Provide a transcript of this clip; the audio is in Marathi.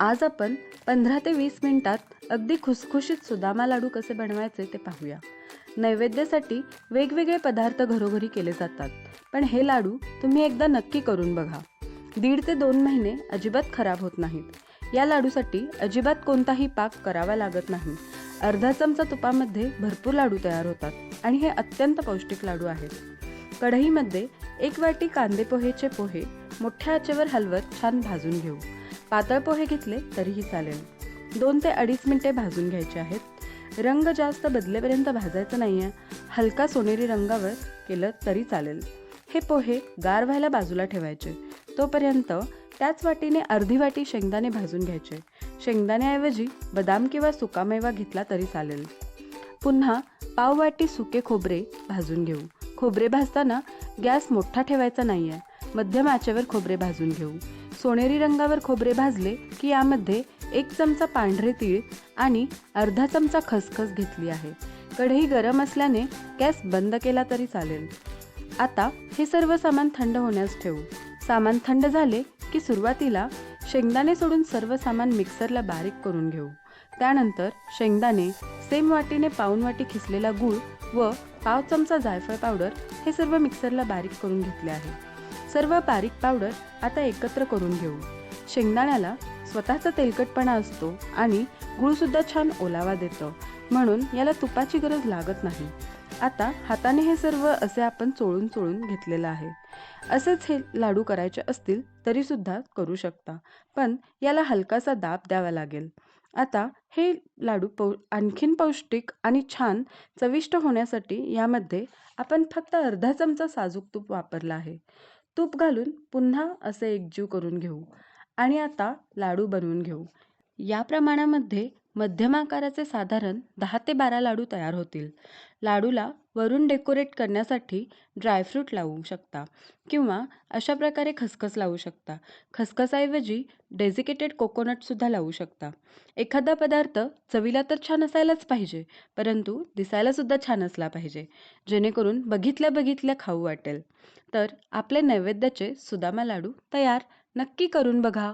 आज आपण पंधरा ते वीस मिनिटात अगदी खुसखुशीत सुदामा लाडू कसे बनवायचे ते पाहूया. नैवेद्यासाठी वेगवेगळे पदार्थ घरोघरी केले जातात. पण हे लाडू तुम्ही एकदा नक्की करून बघा. दीड ते दोन महिने अजिबात खराब होत नाहीत. या लाडूसाठी अजिबात कोणताही पाक करावा लागत नाही. अर्धा चमचा तुपामध्ये भरपूर लाडू तयार होतात आणि हे अत्यंत पौष्टिक लाडू आहेत. कढईमध्ये एक वाटी कांदे पोहेचे पोहे मोठ्या आचेवर हलवत छान भाजून घेऊ. पातळ पोहे घेतले तरीही चालेल. दोन ते अडीच मिनिटे भाजून घ्यायचे आहेत. रंग जास्त बदलेपर्यंत भाजायचं नाही आहे हलका सोनेरी रंगावर केलं तरी चालेल. हे पोहे गार व्हायला बाजूला ठेवायचे. तोपर्यंत त्याच वाटीने अर्धी वाटी शेंगदाणे भाजून घ्यायचे. शेंगदाण्याऐवजी बदाम किंवा सुकामेवा घेतला तरी चालेल. पुन्हा पाव वाटी सुके खोबरे भाजून घेऊ. खोबरे भाजताना गॅस मोठा ठेवायचा नाही आहे मध्यम आचेवर खोबरे भाजून घेऊ. सोनेरी रंगावर खोबरे भाजले की यामध्ये एक चमचा पांढरे तीळ आणि अर्धा चमचा खसखस घेतली आहे. कढई गरम असल्याने गॅस बंद केला तरी चालेल. आता हे सर्व सामान थंड होण्यास ठेवू. सामान थंड झाले की सुरुवातीला शेंगदाणे सोडून सर्व सामान मिक्सरला बारीक करून घेऊ. त्यानंतर शेंगदाणे सेम वाटीने पाऊन वाटी खिसलेला गूळ व पाव चमचा जायफळ पावडर हे सर्व मिक्सरला बारीक करून घेतले आहे. सर्व बारीक पावडर आता एकत्र करून घेऊ. शेंगदाण्याला स्वतःचा तेलकटपणा असतो आणि गूळसुद्धा छान ओलावा देतं. म्हणून याला तुपाची गरज लागत नाही. आता हाताने हे सर्व असे आपण चोळून चोळून घेतलेलं आहे. असेच हे लाडू करायचे असतील तरीसुद्धा करू शकता. पण याला हलकासा दाब द्यावा लागेल. आता हे लाडू पौ आणखीन पौष्टिक आणि छान चविष्ट होण्यासाठी यामध्ये आपण फक्त अर्धा चमचा साजूक तूप वापरला आहे. तूप घालून पुन्हा असे एकजीव करून घेऊ. आणि आता लाडू बनवून घेऊ. या प्रमाणामध्ये मध्यम आकाराचे साधारण दहा ते बारा लाडू तयार होतील. लाडूला वरून डेकोरेट करण्यासाठी ड्रायफ्रूट लावू शकता किंवा अशा प्रकारे खसखस लावू शकता. खसखसाऐवजी डेझिकेटेड कोकोनटसुद्धा लावू शकता. एखादा पदार्थ चवीला तर छान असायलाच पाहिजे परंतु दिसायलासुद्धा छान असला पाहिजे जेणेकरून बघितल्या बघितल्या खाऊ वाटेल. तर आपले नैवेद्याचे सुदामा लाडू तयार नक्की करून बघा.